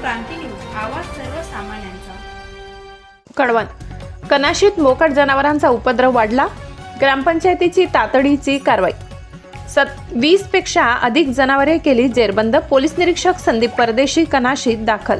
क्रांती news आवाज सर्वसामान्यांचा. कळवण. कनाशीत मोकाट जनावरांचा उपद्रव वाढला. ग्रामपंचायतीची तातडीची कारवाई. सत वीसपेक्षा अधिक जनावरे केली जेरबंद. पोलीस निरीक्षक संदीप परदेशी कनाशीत दाखल.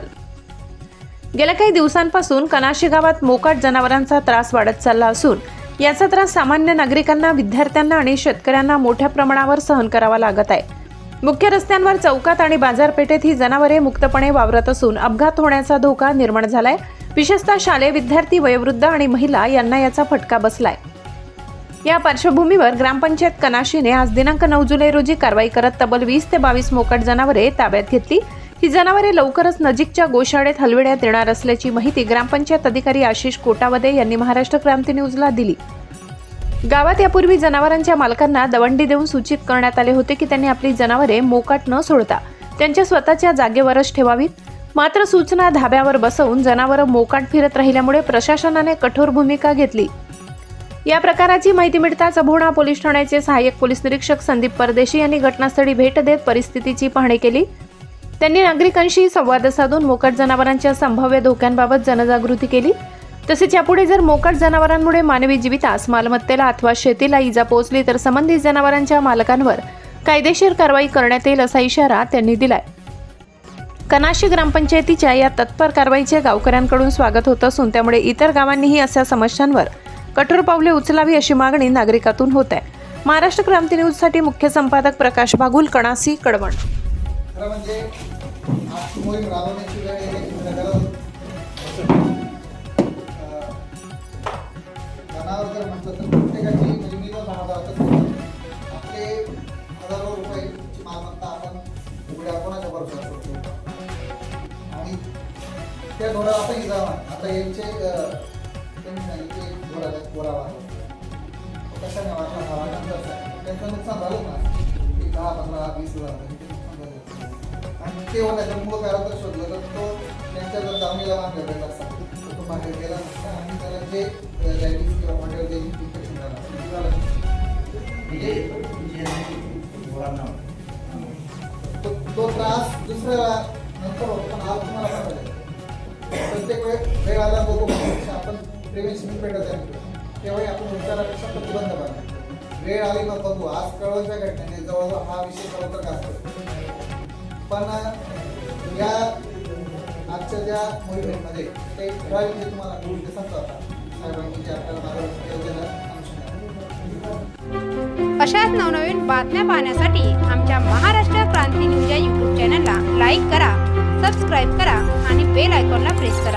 गेल्या काही दिवसांपासून कनाशी गावात मोकाट जनावरांचा त्रास वाढत चालला असून याचा त्रास सामान्य नागरिकांना विद्यार्थ्यांना आणि शेतकऱ्यांना मोठ्या प्रमाणावर सहन करावा लागत आहे. मुख्य रस्त्यांवर चौकात आणि बाजारपेठेत ही जनावरे मुक्तपणे वावरत असून अपघात होण्याचा धोका निर्माण झालाय. विशेषतः शालेय विद्यार्थी वयोवृद्ध आणि महिला यांना याचा फटका बसलाय. या पार्श्वभूमीवर ग्रामपंचायत कनाशीने आज दिनांक नऊ जुलै रोजी कारवाई करत तब्बल वीस ते बावीस मोकट जनावरे ताब्यात घेतली. ही जनावरे लवकरच नजीकच्या गोशाळेत हलविण्यात येणार असल्याची माहिती ग्रामपंचायत अधिकारी आशिष कोटावदे यांनी महाराष्ट्र क्रांती न्यूजला दिली. गावात यापूर्वी जनावरांच्या मालकांना दवंडी देऊन सूचित करण्यात आले होते की त्यांनी आपली जनावरे मोकाट न सोडता त्यांच्या स्वतःच्या जागेवरच ठेवावीत. मात्र सूचना धाब्यावर बसवून जनावरं मोकाट फिरत राहिल्यामुळे प्रशासनाने कठोर भूमिका घेतली. या प्रकाराची माहिती मिळताच अभोणा पोलीस ठाण्याचे सहाय्यक पोलीस निरीक्षक संदीप परदेशी यांनी घटनास्थळी भेट देत परिस्थितीची पाहणी केली. त्यांनी नागरिकांशी संवाद साधून मोकाट जनावरांच्या संभाव्य धोक्यांबाबत जनजागृती केली. तसेच यापुढे जर मोकट जनावरांमुळे मानवी जीवितास मालमत्तेला अथवा शेतीला इजा पोहोचली तर संबंधित जनावरांच्या मालकांवर कायदेशीर कारवाई करण्यात येईल असा इशारा त्यांनी दिलाय. कनाशी ग्रामपंचायतीच्या या तत्पर कारवाईचे गावकऱ्यांकडून स्वागत होत असून त्यामुळे इतर गावांनीही अशा समस्यांवर कठोर पावले उचलावी अशी मागणी नागरिकातून होत आहे महाराष्ट्र क्रांती न्यूजसाठी मुख्य संपादक प्रकाश बागुल कणासी कडवण. त्या घोडा आपण जावा आता यांचे त्यांनी सांगितले घोडा घोडा वाढवतो कशाने वाटला हा वाटला त्यांचं नुकसान झालं ना. एक दहा पंधरा वीस हजार आणि ते होण्याचं मूळ कारण जर शोधलं तर तो त्यांच्या जर दावणीला बांधला गेला असता तर तो बाहेर गेला नसता आणि त्याला जे डायबिटीस किंवा हॉटेल जे इन्फेक्शन झालं असतं ते त्रास दुसऱ्याला नंतर होतो पण आज तुम्हाला प्रत्येक वेळ वेळ आला बघू पेक्षा आपण प्रिव्हेन्शन पेटत त्यावेळी आपण विचारापेक्षा प्रतिबंध पाहिजे वेळ आली मग बघू. आज कळवच्या घटनेने जवळजवळ हा विषय कळवतर गाजतो पण या आजच्या ज्या मोहिमेमध्ये ते ठराविक जे म्हणजे तुम्हाला गोष्टी सांगतो आता साहेबांनी जे आपल्याला मार्गदर्शन केलं अशाच नवनवीन बातम्या पाहण्यासाठी आमच्या महा வேலாய்க்கொன்னா ப்ரெஸ் करा